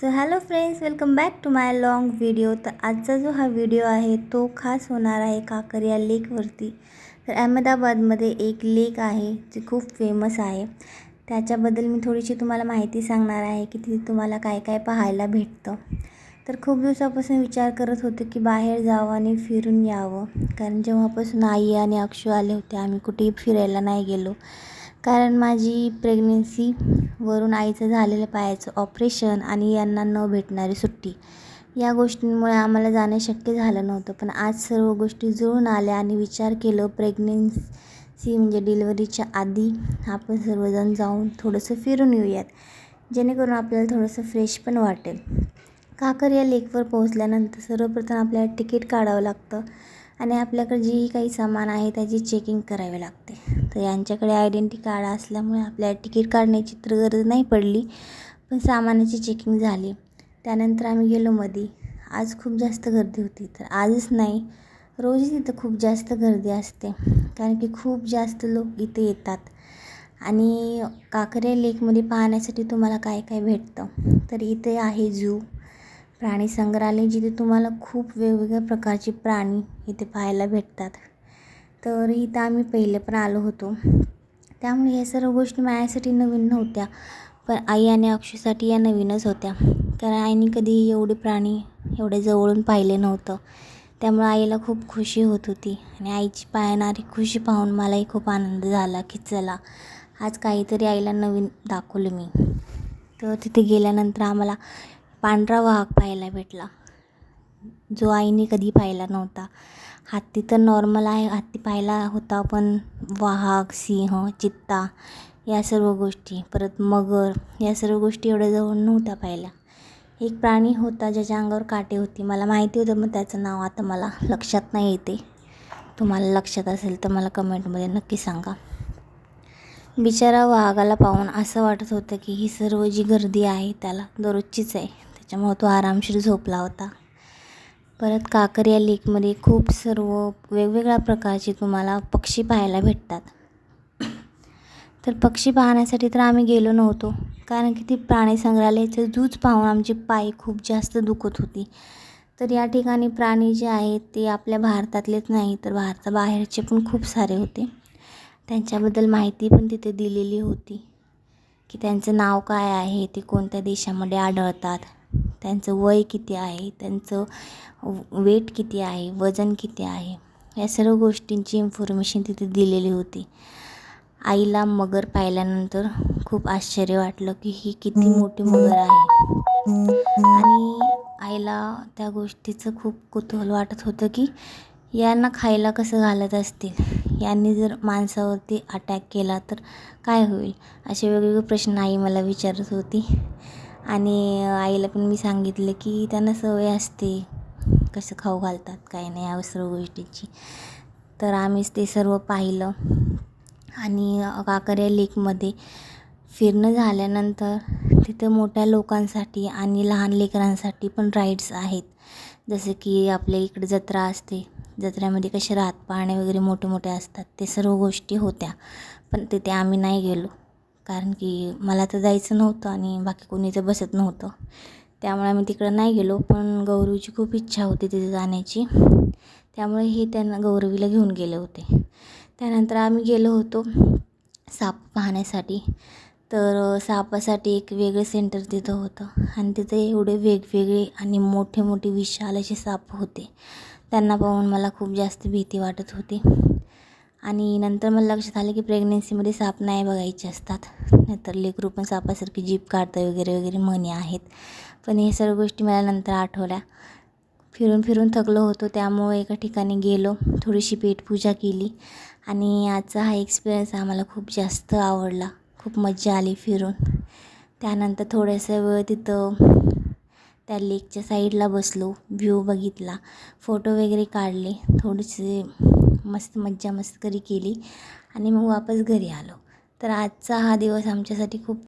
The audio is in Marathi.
So hello friends welcome back to my long video तर आजचा जो हा व्हिडिओ आहे तो खास होणार आहे काकरिया लेकवरती तर अहमदाबादमध्ये एक लेक आहे जी खूप फेमस आहे. त्याच्याबद्दल मी थोडीशी तुम्हाला माहिती सांगणार आहे की तिथे तुम्हाला काय काय पाहायला भेटतं. तर खूप दिवसापासून विचार करत होते की बाहेर जावं आणि फिरून यावं. कारण जेव्हापासून आई आणि अक्षू आले होते आम्ही कुठेही फिरायला नाही गेलो. कारण माझी प्रेग्नेन्सीवरून आईचं झालेलं पायाचं ऑपरेशन आणि यांना न भेटणारी सुट्टी. या गोष्टींमुळे आम्हाला जाणं शक्य झालं नव्हतं पण आज सर्व गोष्टी जुळून आल्या आणि विचार केलं प्रेग्नेन्सी म्हणजे डिलिव्हरीच्या आधी आपण सर्वजण जाऊन थोडंसं फिरून येऊयात जेणेकरून आपल्याला थोडंसं फ्रेश पण वाटेल. काकर या लेकवर पोहोचल्यानंतर सर्वप्रथम आपल्याला तिकीट काढावं लागतं. आणि आपल्याकडे जी काही सामान आहे त्याची चेकिंग करावी लागते. तर यांच्याकडे आयडेंटी कार्ड असल्यामुळे आपल्याला तिकीट काढण्याची तर गरज नाही पडली पण सामानाची चेकिंग झाली. त्यानंतर आम्ही गेलो मध्ये आज खूप जास्त गर्दी होती. तर आजच नाही रोजच इथं खूप जास्त गर्दी असते. कारण की खूप जास्त लोक इथे येतात. आणि काकरे लेकमध्ये पाहण्यासाठी तुम्हाला काय काय भेटतं? तर इथे आहे झू प्राणी संग्रहालय जिथे तुम्हाला खूप वेगवेगळ्या प्रकारचे प्राणी इथे पाहायला भेटतात. तर इथं आम्ही पहिले पण आलो होतो. त्यामुळे या सर्व गोष्टी माझ्यासाठी नवीन नव्हत्या पण आई आणि अक्षूसाठी या नवीनच होत्या. कारण आईने कधी एवढे प्राणी एवढे जवळून पाहिले नव्हतं. त्यामुळे आईला खूप खुशी होत होती आणि आईची पाहणारी खुशी पाहून मलाही खूप आनंद झाला की चला आज काहीतरी आईला नवीन दाखवलं मी. तर तिथे गेल्यानंतर आम्हाला पांढरा वाघ पाहायला भेटला. जो आईने कधी पाहिला नव्हता. हत्ती तर नॉर्मल आहे हत्ती पाहिला होता पण वाघ सिंह चित्ता या सर्व गोष्टी परत मगर या सर्व गोष्टी एवढ्या जवळ नव्हत्या पाहिल्या. एक प्राणी होता ज्याच्या अंगावर काटे होती. मला माहिती होतं मग त्याचं नाव आता मला लक्षात नाही येते. तुम्हाला लक्षात असेल तर मला कमेंटमध्ये नक्की सांगा. बिचारा वाघाला पाहून असं वाटत होतं की ही सर्व जी गर्दी आहे त्याला दररोजचीच आहे. त्याच्यामुळं तो आरामशीर झोपला होता. परत काकरिया लेकमध्ये खूप सर्व वेगवेगळ्या प्रकारचे तुम्हाला पक्षी पाहायला भेटतात. तर पक्षी पाहण्यासाठी तर आम्ही गेलो नव्हतो. कारण की ती प्राणी संग्रहालयाचं जूच पाहून आमची पाय खूप जास्त दुखत होती. तर या ठिकाणी प्राणी जे आहेत ते आपल्या भारतातलेच नाही तर भारताबाहेरचे पण खूप सारे होते. त्यांच्याबद्दल माहिती पण तिथे दिलेली होती. की त्यांचं नाव काय आहे ते कोणत्या देशामध्ये आढळतात. त्यांचं वय किती आहे त्यांचं वेट किती आहे वजन किती आहे या सर्व गोष्टींची इन्फॉर्मेशन तिथे दिलेली होती. आईला मगर पाहिल्यानंतर खूप आश्चर्य वाटलं की ही किती मोठी मगर आहे. आणि आईला त्या गोष्टीचं खूप कुतूहल वाटत होतं की यांना खायला कसं घालत असतील? यांनी जर माणसावरती अटॅक केला तर काय होईल? असे वेगवेगळे प्रश्न आई मला विचारत होती. आणि आईला पण मी सांगितलं की त्यांना सवय असते कसं खाऊ घालतात काय नाही या सर्व गोष्टीची. तर आम्हीच ते सर्व पाहिलं. आणि काकऱ्या लेकमध्ये फिरणं झाल्यानंतर तिथं मोठ्या लोकांसाठी आणि लहान लेकरांसाठी पण राईड्स आहेत. जसं की आपल्या इकडे जत्रा असते. जत्रेमध्ये कसे राहत पाळणे वगैरे मोठे मोठे असतात ते सर्व गोष्टी होत्या. पण तिथे आम्ही नाही गेलो. कारण की मला तर जायचं नव्हतं आणि बाकी कोणी तर बसत नव्हतं. त्यामुळे आम्ही तिकडं नाही गेलो पण गौरवीची खूप इच्छा होती तिथे जाण्याची. त्यामुळे हे त्यांना गौरवीला घेऊन गेले होते. त्यानंतर आम्ही गेलो होतो साप पाहण्यासाठी. तर सापासाठी एक वेगळं सेंटर तिथं होतं आणि तिथे एवढे वेगवेगळे आणि मोठे मोठे विशाल असे साप होते. त्यांना पाहून मला खूप जास्त भीती वाटत होती. आणि नंतर मला लक्षात आलं की प्रेग्नेन्सीमध्ये साप नाही बघायचे असतात. नाहीतर लेकरू पण सापासारखी जीप काढतं वगैरे वगैरे म्हणी आहेत. पण हे सर्व गोष्टी मला नंतर आठवल्या. फिरून फिरून थकलो होतो. त्यामुळे एका ठिकाणी गेलो. थोडीशी पेटपूजा केली. आणि आजचा हा एक्सपिरियन्स आम्हाला खूप जास्त आवडला. खूप मजा आली फिरून. त्यानंतर थोड्यासा वेळ तिथं त्या लेकच्या साईडला बसलो. व्ह्यू बघितला. फोटो वगैरे काढले. थोडेसे मस्त मज्जा मस्करी केली आणि मग वापस घरी आलो. तर आजचा हा दिवस आमच्यासाठी खूप